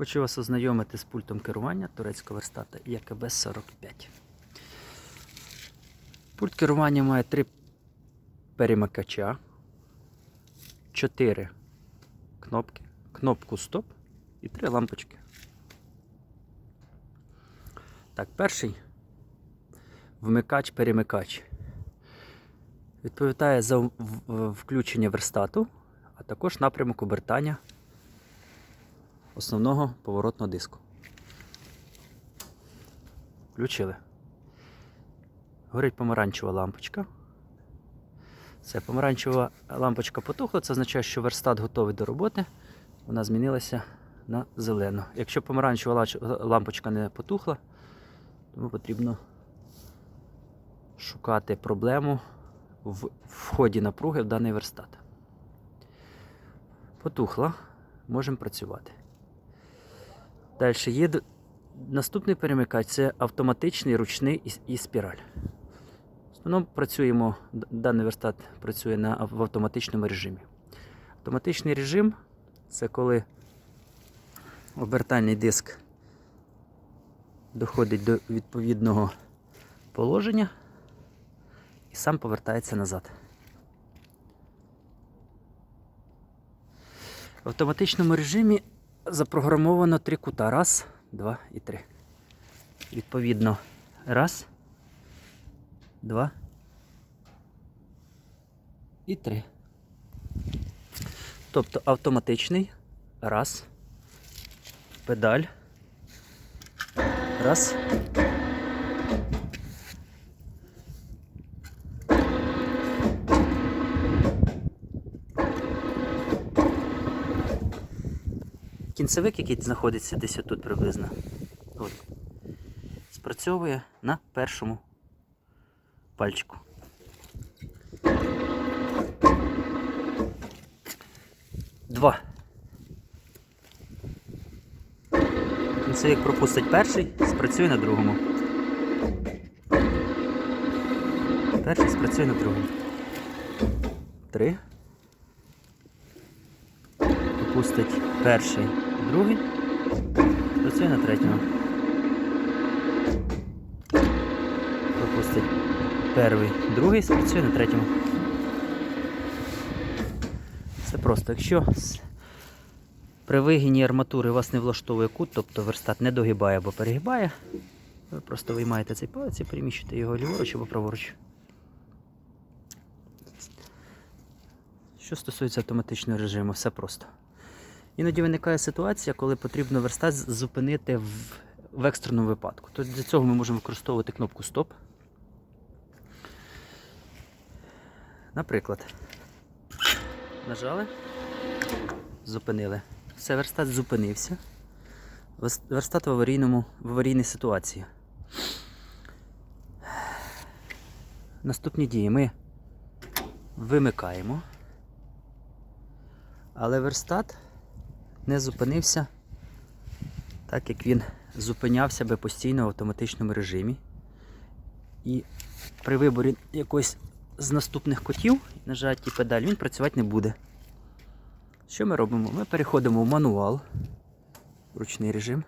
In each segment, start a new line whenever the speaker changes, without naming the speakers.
Хочу вас ознайомити з пультом керування турецького верстата ЯКБ-45. Пульт керування має три перемикача, чотири кнопки, кнопку стоп і три лампочки. Так, перший вмикач-перемикач. Відповідає за включення верстату, а також напрямок обертання основного поворотного диску. Включили. Горить помаранчева лампочка. Все, помаранчева лампочка потухла, це означає, що верстат готовий до роботи. Вона змінилася на зелену. Якщо помаранчева лампочка не потухла, тому потрібно шукати проблему в вході напруги в даний верстат. Потухла, можемо працювати. Далі є наступний перемикач це автоматичний, ручний і, спіраль. В основному працюємо, даний верстат працює на, в автоматичному режимі. Автоматичний режим це коли обертальний диск доходить до відповідного положення і сам повертається назад. В автоматичному режимі запрограмовано три кута. Раз, два і три. Відповідно, раз, два і три. Тобто автоматичний. Раз. Педаль. Раз. Кінцевик, який знаходиться десь тут приблизно, от, спрацьовує на першому пальчику. Два. Кінцевик пропустить перший, спрацює на другому. Перший спрацює на другому. Три. Пропустить перший, другий. Працює на третьому. Пропустить перший, другий, спрацює на третьому. Все просто. Якщо при вигині арматури вас не влаштовує кут, тобто верстат не догибає або перегибає, ви просто виймаєте цей палець і переміщуєте його ліворуч або праворуч. Що стосується автоматичного режиму, все просто. Іноді виникає ситуація, коли потрібно верстат зупинити в, в екстреному випадку. То для цього ми можемо використовувати кнопку Стоп. Наприклад, нажали, зупинили. Все, верстат зупинився. Верстат в, аварійному, в аварійній ситуації. Наступні дії ми вимикаємо. Але верстат не зупинився, так як він зупинявся би постійно в автоматичному режимі. І при виборі якоїсь з наступних котів, нажатті педаль, він працювати не буде. Що ми робимо? Ми переходимо в мануал, ручний режим.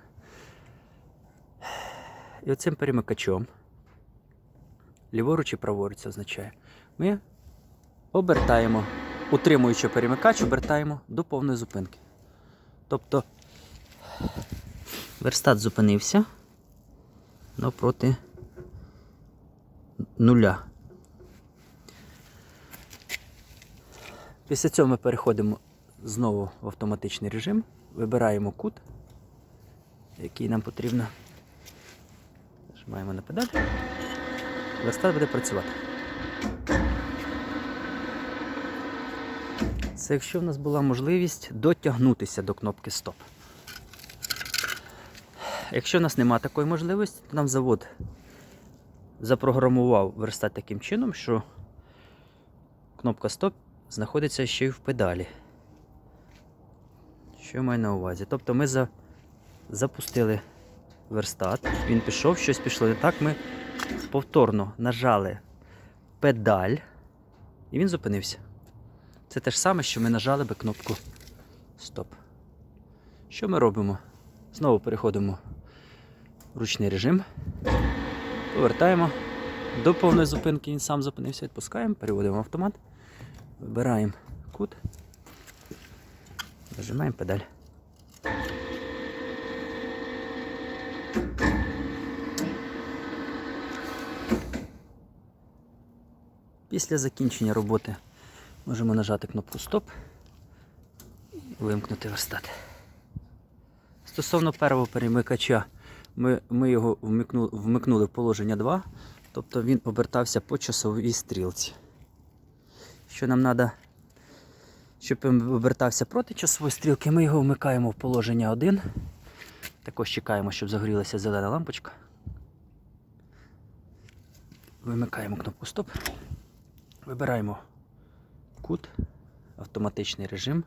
І оцим перемикачом, ліворуч і праворуч означає, ми обертаємо, утримуючи перемикач, обертаємо до повної зупинки. Тобто верстат зупинився навпроти нуля. Після цього ми переходимо знову в автоматичний режим, вибираємо кут, який нам потрібно. Нажимаємо на педаль. Верстат буде працювати. Це якщо в нас була можливість дотягнутися до кнопки Стоп. Якщо в нас немає такої можливості, то нам завод запрограмував верстат таким чином, що кнопка Стоп знаходиться ще й в педалі. Що я маю на увазі? Тобто ми за... запустили верстат, він пішов, щось пішло не так. Ми повторно нажали педаль, і він зупинився. Це те ж саме, що ми нажали би кнопку Стоп. Що ми робимо? Знову переходимо в ручний режим. Повертаємо до повної зупинки. Він сам зупинився, відпускаємо, переводимо в автомат. Вибираємо кут. Нажимаємо педаль. Після закінчення роботи можемо нажати кнопку Стоп і вимкнути верстат. Стосовно первого перемикача, ми, ми його вмикнули, вмикнули в положення 2, тобто він обертався по часовій стрілці. Що нам треба, щоб він обертався проти часової стрілки, ми його вмикаємо в положення 1. Також чекаємо, щоб загорілася зелена лампочка. Вимикаємо кнопку Стоп. Вибираємо кут, автоматичний режим.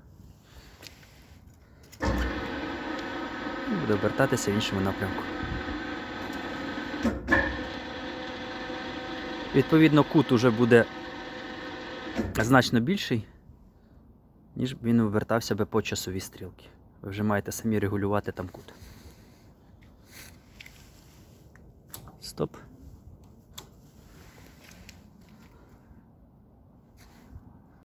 І буде обертатися в іншому напрямку. Відповідно, кут уже буде значно більший, ніж він обертався би по часовій стрілці. Ви вже маєте самі регулювати там кут. Стоп.